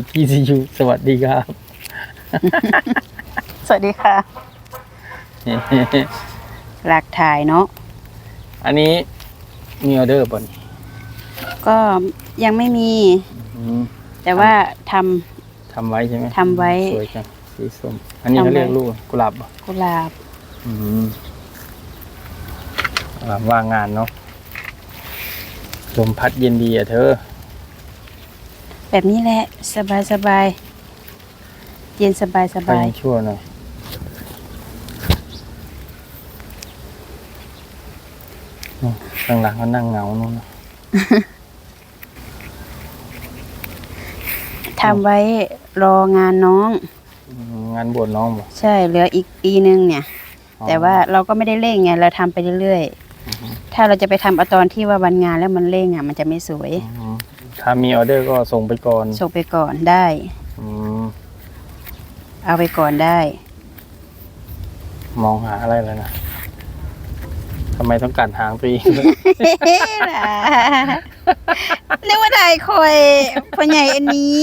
กอีซียูสวัสดีครับ สวัสดีค่ะ หลักถ่ายเนาะ อันนี้มีออเดอร์ป่ะนี่ก็ยังไม่มีอืมแต่ว่าททำไว้ใช่ไหมำทำไว้ สวยจังสีส้ม อันนี้เขาทำไว้เรียกลูกกุหลาบป่ะกุหลาบ อืมกุหลาบว่างงานเนาะลมพัดเย็นดีอะเธอ แบบนี้แหละ สบายสบายเย็นสบายสไปบายชั่วหน่อยนู่นข้างหลังเขานั่งเหงานู่นน่ะทำไว้รองานน้องอืมงานบวชน้องบ่ใช่ เหลืออีกปีนึงเนี่ยอ๋อแต่ว่าเราก็ไม่ได้เร่งไง เราทำไปเรื่อยๆ ถ้าเราจะไปทำเอาตอนที่ว่าวันงานแล้วมันเร่งอะ มันจะไม่สวยอืม ถ้ามีออเดอร์ก็ส่งไปก่อนส่งไปก่อนได้ อืมเอาไปก่อนได้ มองหาอะไรแล้วนะทำไมต้องกัดหางตัวเอง เรียกว่าได้คอยพ่อใหญ่อันนี้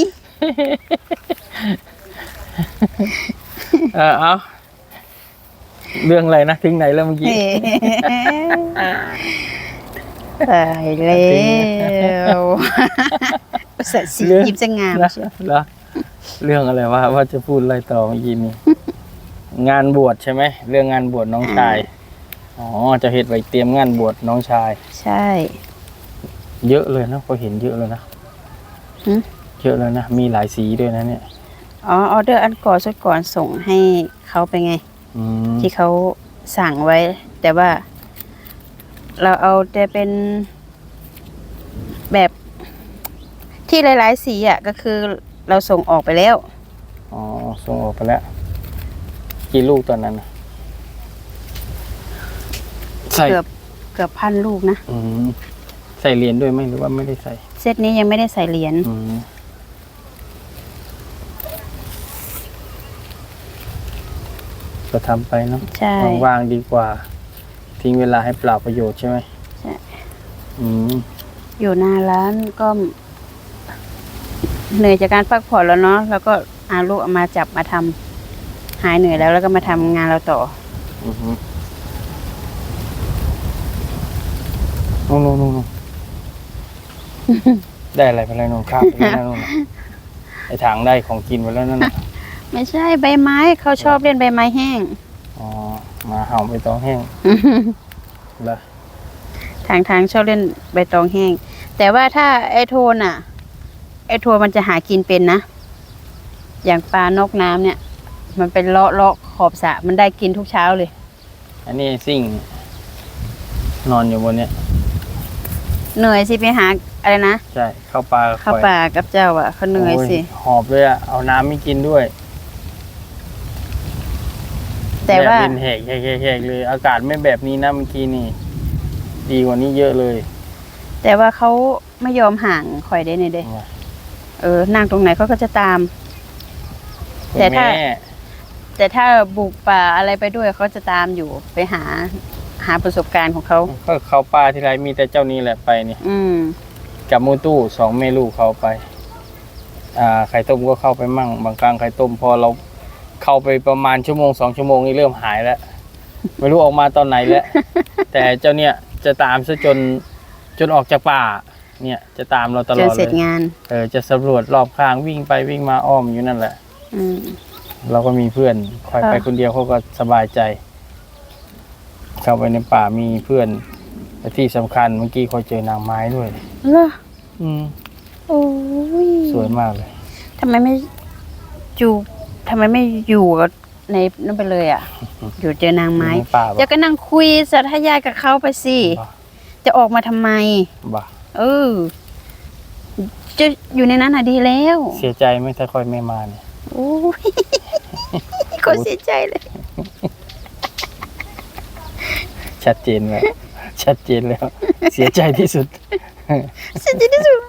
เออเอาเรื่องอะไรนะ ถึงไหนแล้วเมื่อกี้ ตายแล้วเสร็จสีเรื่องยิ้มจะงามนะเชียวแล้วเรื่องอะไรว่าว่าจะพูดอะไรต่อเมื่อกี้นี้งานบวชใช่ไหมเรื่องงานบวชน้องชายอ๋อจะเหตุไว้เตรียมงานบวชน้องชาย ใช่ เยอะเลยนะพอเห็นเยอะเลยนะหึเยอะเลยนะมีหลายสีด้วยนะเนี่ยอ๋อออเดอร์อันก่อนสุดก่อนส่งให้เขาไปไงอืมที่เขาสั่งไว้ แต่ว่า เราเอาแต่เป็นแบบที่หลาย ๆ สีอะก็คือเราส่งออกไปแล้ว อ๋อส่งออกไปแล้ว กี่ลูกตอนนั้นน่ะใส่เกือบเกือบพันลูกนะ อืมใส่เหรียญด้วยไหมหรือว่าไม่ได้ใส่เซตนี้ยังไม่ได้ใส่เหรียญอืมก็ทำไปเนาะใช่ ว่างๆดีกว่า ทิ้งเวลาให้เปล่าประโยชน์ใช่ไหมใช่อืมอยู่หน้าร้านก็เหนื่อยจากการพักผ่อนแล้วเนาะแล้วก็อาลูกเอามาจับมาทำหายเหนื่อยแล้วแล้วก็มาทำงานเราต่อ อือฮึนู่นนู่นนู่นนู่น ได้อะไรไปแล้วนู่นครับไปแล้วนู่นน่ะไอถังได้ของกินไปแล้วนั่นน่ะ ไม่ใช่ใบไม้เขาชอบเล่นใบไม้แห้งอ๋อ หมาเห่าไปตองแห้งละทางทางชอบเล่นใบตองแห้ง แต่ว่าถ้าไอโทนอะ ไอโทนมันจะหากินเป็นนะ อย่างปลานกน้ำเนี่ย มันเป็นเลาะเลาะขอบสระมันได้กินทุกเช้าเลย อันนี้ไอ้ซิ่ง นอนอยู่บนเนี้ยเหนื่อยสิไปหาอะไรนะ ใช่ เข้าปลาเข้าป่ากับเจ้าอะเขาเหนื่อยสิโหอบเลยอะเอาน้ำไม่กินด้วย แต่ว่าดดเป็นแหกแหกแหกแหกเลย อากาศไม่แบบนี้นะเมื่อกี้นี่ ดีกว่านี้เยอะเลย แต่ว่าเขาไม่ยอมห่างข่อยได้ในเด้เออนั่งตรงไหนเขาก็จะตาม แต่ถ้าคุณม่แต่ถ้าบุกป่าอะไรไปด้วยเขาจะตามอยู่ไปหาหาประสบการณ์ของเขาก็เขาปลาทีไรมีแต่เจ้านี้แหละไปนี่อืมกับมูตู้สองแม่ลูกเขาไป อ่าไข่ต้มก็เข้าไปมั่ง บางครั้งไข่ต้มพอเรา เข้าไปประมาณชั่วโมงสองชั่วโมงนี่เริ่มหายแล้ว ไม่รู้ออกมาตอนไหนแล้ว แต่เจ้าเนี่ยจะตามซะจนจนออกจากป่า เนี่ยจะตามเราตจลนอดเสร็จเลยงานเออจะสำรวจรอบข้างวิ่งไปวิ่งมาอ้อมอยู่นั่นแหละ อืม เราก็มีเพื่อนคอยค่ะไปคนเดียวเขาก็สบายใจ เข้าไปในป่ามีเพื่อนและที่สำคัญเมื่อกี้เขาเจอนางไม้ด้วย เหรออืม โอ้ยสวยมากเลย ทำไมไม่อยู่ ทำไมไม่อยู่กับในนั่นไปเลยอะ อยู่เจอนางไม้อยู่ในป่าจะบ่ก็นั่งคุยสาธยายกับเขาไปสิบ่จะออกมาทำไมบ่าเออ จะอยู่ในนั้นอะดีแล้วเสียใจไหมถ้าคอยไม่มาเนี่ยโอ้ยคนเสียใจเลย ชัดเจนแล้วชัดเจนแล้ว เสียใจที่สุด เสียใจที่สุด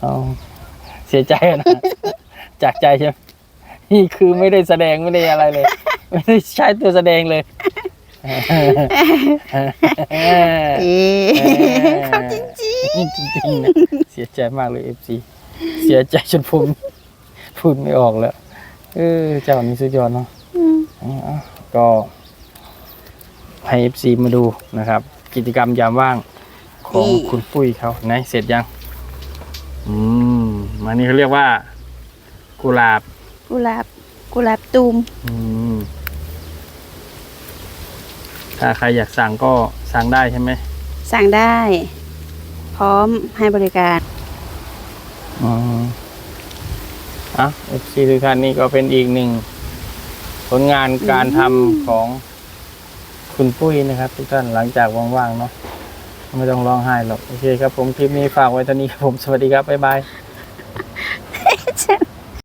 เอาเสียใจอะนะ จากใจใช่ไหมนี่คือไม่ได้แสดงไม่ได้อะไรเลย ไม่ได้ใช้ตัวแสดงเลยเอ๊ะเขาจริงจริงๆนะเสียใจมากเลยเอฟซีสียใจจนผมพูดไม่ออกแล้ว เออเจ้านี่สุดยอดเนาะอืมอะก็ให้ FC มาดูนะครับ กิจกรรมยามว่างของคุณปุ้ยเขาไหนเสร็จยัง อืมมานี่เขาเรียกว่า กุหลาบกุหลาบกุหลาบตูม อืมถ้าใครอยากสั่งก็สั่งได้ใช่ไหมสั่งได้ พร้อมให้บริการอืมอะ FC ทุกท่านนี่ก็เป็นอีกหนึ่ง ผลงานการทำของคุณปุ้ยนะครับ ทุกท่านหลังจากว่างๆเนาะไม่ต้องร้องไห้หรอก โอเคครับผมคลิปนี้ฝากไว้เท่านี้ครับผมสวัสดีครับ บ๊ายบาย